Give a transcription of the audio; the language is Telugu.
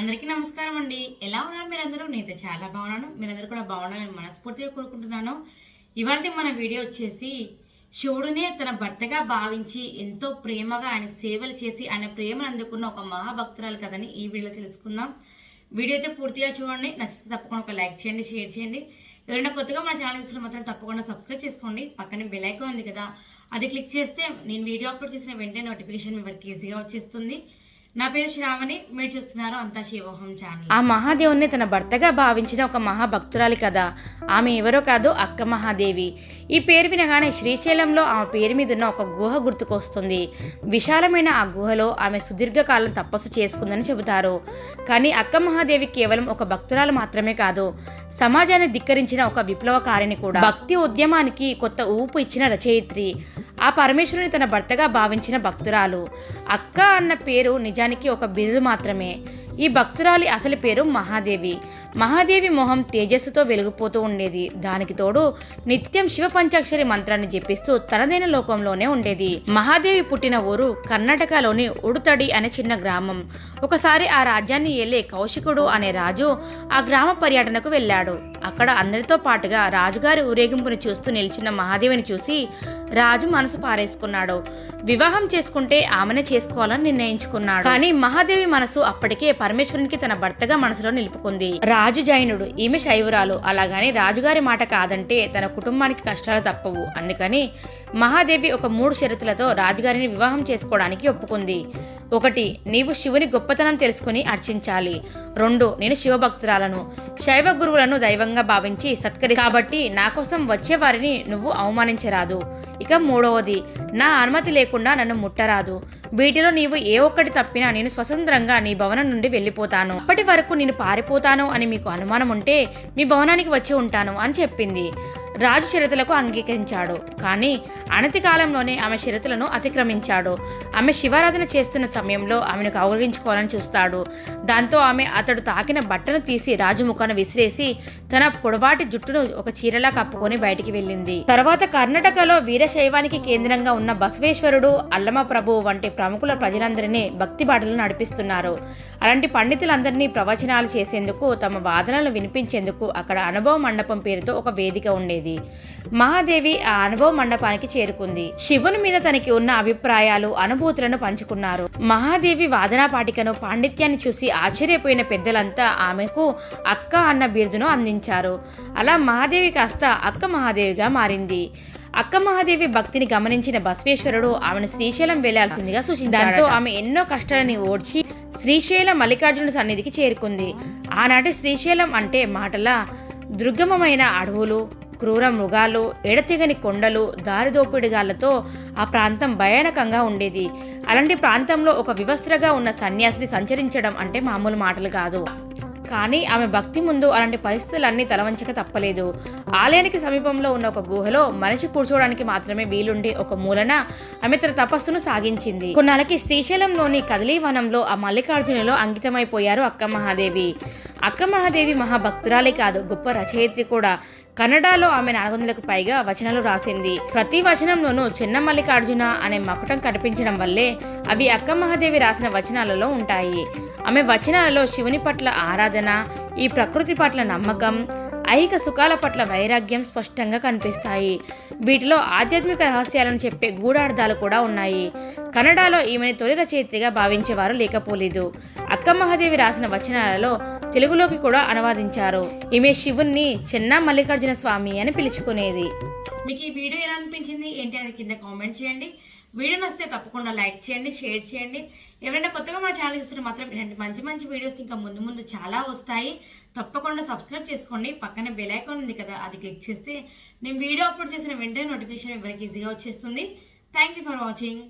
అందరికీ నమస్కారం అండి. ఎలా ఉన్నారు మీరందరూ? నేనైతే చాలా బాగున్నాను. మీరందరూ కూడా బాగుండాలని మనస్ఫూర్తిగా కోరుకుంటున్నాను. ఇవాళ మన వీడియో వచ్చేసి శివుడినే తన భర్తగా భావించి ఎంతో ప్రేమగా ఆయనకు సేవలు చేసి ఆయన ప్రేమను అందుకున్న ఒక మహాభక్తురాలు కదని ఈ వీడియోలో తెలుసుకుందాం. వీడియో అయితే పూర్తిగా చూడండి. నచ్చితే తప్పకుండా ఒక లైక్ చేయండి షేర్ చేయండి. ఎవరైనా కొత్తగా మన ఛానల్ ఇస్తున్న మాత్రం తప్పకుండా సబ్స్క్రైబ్ చేసుకోండి. పక్కన బెల్ ఐకాన్ ఉంది కదా అది క్లిక్ చేస్తే నేను వీడియో అప్లోడ్ చేసిన వెంటనే నోటిఫికేషన్ మీ ఈజీగా వచ్చేస్తుంది. నా పేరు శ్రావణి మీరు చూస్తున్నారు అంతా శివోహం ఛానల్. ఆ మహాదేవుని తన భర్తగా భావించిన ఒక మహాభక్తురాలి కదా. ఆమె ఎవరో కాదు అక్క మహాదేవి. ఈ పేరు వినగానే శ్రీశైలంలో ఆమె పేరు మీద ఉన్న ఒక గుహ గుర్తుకొస్తుంది. విశాలమైన ఆ గుహలో ఆమె సుదీర్ఘకాలం తపస్సు చేసుకుందని చెబుతారు. కానీ అక్క మహాదేవి కేవలం ఒక భక్తురాలు మాత్రమే కాదు సమాజాన్ని ధిక్కరించిన ఒక విప్లవకారిణి కూడా. భక్తి ఉద్యమానికి కొత్త ఊపు ఇచ్చిన రచయిత్రి. ఆ పరమేశ్వరుని తన భర్తగా భావించిన భక్తురాలు. అక్క అన్న పేరు నిజానికి ఒక బిరుదు మాత్రమే. ఈ భక్తురాలి అసలు పేరు మహాదేవి. మహాదేవి మొహం తేజస్సుతో వెలిగిపోతూ ఉండేది. దానికి తోడు నిత్యం శివ పంచాక్షరి మంత్రాన్ని జపిస్తూ తనదైన లోకంలోనే ఉండేది. మహాదేవి పుట్టిన ఊరు కర్ణాటకలోని ఉడుతడి అనే చిన్న గ్రామం. ఒకసారి ఆ రాజ్యాన్ని ఏలే కౌశికుడు అనే రాజు ఆ గ్రామ పర్యటనకు వెళ్ళాడు. అక్కడ అందరితో పాటుగా రాజుగారి ఊరేగింపుని చూస్తూ నిలిచిన మహాదేవిని చూసి రాజు మనసు పారేసుకున్నాడు. వివాహం చేసుకుంటే ఆమెనే చేసుకోవాలని నిర్ణయించుకున్నాడు. కానీ మహాదేవి మనసు అప్పటికే పరమేశ్వరునికి తన భర్తగా మనసులో నిలుపుకుంది. రాజు జైనుడు ఈమె శైవురాలు. అలాగని రాజుగారి మాట కాదంటే తన కుటుంబానికి కష్టాలు తప్పవు. అందుకని మహాదేవి ఒక మూడు షరతులతో రాజుగారిని వివాహం చేసుకోవడానికి ఒప్పుకుంది. ఒకటి నీవు శివుని గొప్పతనం తెలుసుకుని అర్చించాలి. రెండు నేను శివభక్తురాలను. శైవ గురువులను దైవంగా భావించి సత్కరి కాబట్టి నా కోసం వచ్చే వారిని నువ్వు అవమానించరాదు. ఇక మూడవది నా అనుమతి లేకుండా నన్ను ముట్టరాదు. వీటిలో నీవు ఏ ఒక్కటి తప్పినా నేను స్వతంత్రంగా నీ భవనం నుండి వెళ్ళిపోతాను. అప్పటి వరకు నేను పారిపోతాను అని మీకు అనుమానం ఉంటే మీ భవనానికి వచ్చి ఉంటాను అని చెప్పింది. రాజు షరతులకు అంగీకరించాడు. కానీ అనతి కాలంలోనే ఆమె షరతులను అతిక్రమించాడు. ఆమె శివారాధన చేస్తున్న సమయంలో ఆమెను కౌగలించుకోవాలని చూస్తాడు. దాంతో ఆమె అతడు తాకిన బట్టను తీసి రాజు ముఖాన విసిరేసి తన పొడవాటి జుట్టును ఒక చీరలా కప్పుకొని బయటికి వెళ్ళింది. తర్వాత కర్ణాటకలో వీరశైవానికి కేంద్రంగా ఉన్న బసవేశ్వరుడు అల్లమ ప్రభు వంటి ప్రముఖుల ప్రజలందరినీ భక్తి బాటలు నడిపిస్తున్నారు. అలాంటి పండితులందరినీ ప్రవచనాలు చేసేందుకు తమ వాదనలు వినిపించేందుకు అక్కడ అనుభవ మండపం పేరుతో ఒక వేదిక ఉండేది. మహాదేవి ఆ అనుభవ మండపానికి చేరుకుంది. శివుని మీద తనకి ఉన్న అభిప్రాయాలు అనుభూతులను పంచుకున్నారు. మహాదేవి వాదనా పాటికను పాండిత్యాన్ని చూసి ఆశ్చర్యపోయిన పెద్దలంతా ఆమెకు అక్క అన్న బిరుదును అందించారు. అలా మహాదేవి కాస్త అక్క మహాదేవిగా మారింది. అక్క మహాదేవి భక్తిని గమనించిన బసవేశ్వరుడు ఆమెను శ్రీశైలం వెళ్ళాల్సిందిగా సూచించాడు దాంతో ఆమె ఎన్నో కష్టాలని ఓడ్చి శ్రీశైలం మల్లికార్జున సన్నిధికి చేరుకుంది. ఆనాటి శ్రీశైలం అంటే మాటల దుర్గమమైన అడవులు క్రూర మృగాలు ఎడతెగని కొండలు దారిదోపిడిగాళ్ళతో ఆ ప్రాంతం భయానకంగా ఉండేది. అలాంటి ప్రాంతంలో ఒక వివస్త్రగా ఉన్న సన్యాసిని సంచరించడం అంటే మామూలు మాటలు కాదు. కానీ ఆమె భక్తి ముందు అలాంటి పరిస్థితులన్నీ తలవంచక తప్పలేదు. ఆలయానికి సమీపంలో ఉన్న ఒక గుహలో మనిషి కూర్చోవడానికి మాత్రమే వీలుండి ఒక మూలన ఆమె తన తపస్సును సాగించింది. కొన్నాళ్ళకి శ్రీశైలంలోని కదలీవనంలో ఆ మల్లికార్జునులో అంకితమైపోయారు అక్క మహాదేవి. అక్క మహాదేవి మహాభక్తురాలే కాదు గొప్ప రచయిత్రి కూడా. కన్నడలో ఆమె నాలుగు వందలకు పైగా వచనాలు రాసింది. ప్రతి వచనంలోనూ చిన్న మల్లికార్జున అనే మకుటం కనిపించడం వల్లే అవి అక్క మహాదేవి రాసిన వచనాలలో ఉంటాయి. ఆమె వచనాలలో శివుని పట్ల ఆరాధన ఈ ప్రకృతి పట్ల నమ్మకం ఐహిక సుఖాల పట్ల వైరాగ్యం స్పష్టంగా కనిపిస్తాయి. వీటిలో ఆధ్యాత్మిక రహస్యాలను చెప్పే గూఢార్థాలు కూడా ఉన్నాయి. కన్నడలో ఈమెని తొలి రచయిత్రిగా భావించేవారు లేకపోలేదు. అక్క మహాదేవి రాసిన వచనాలలో తెలుగులోకి కూడా అనువాదించారు. ఈమె శివుణ్ణి చెన్న మల్లికార్జున స్వామి అని పిలుచుకునేది. మీకు ఈ వీడియో ఎలా అనిపించింది? ఏంటి? అనేది కింద కామెంట్ చేయండి. వీడియో నచ్చితే తప్పకుండా లైక్ చేయండి షేర్ చేయండి. ఎవరైనా కొత్తగా మా ఛానల్ చూస్తుంటే మాత్రం ఇలాంటి మంచి మంచి వీడియోస్ ఇంకా ముందు ముందు చాలా వస్తాయి. తప్పకుండా సబ్స్క్రైబ్ చేసుకోండి. పక్కనే బెల్ ఐకాన్ ఉంది కదా అది క్లిక్ చేస్తే నేను వీడియో అప్లోడ్ చేసిన వెంటనే నోటిఫికేషన్ ఎవరికి ఈజీగా వచ్చేస్తుంది. Thank you for watching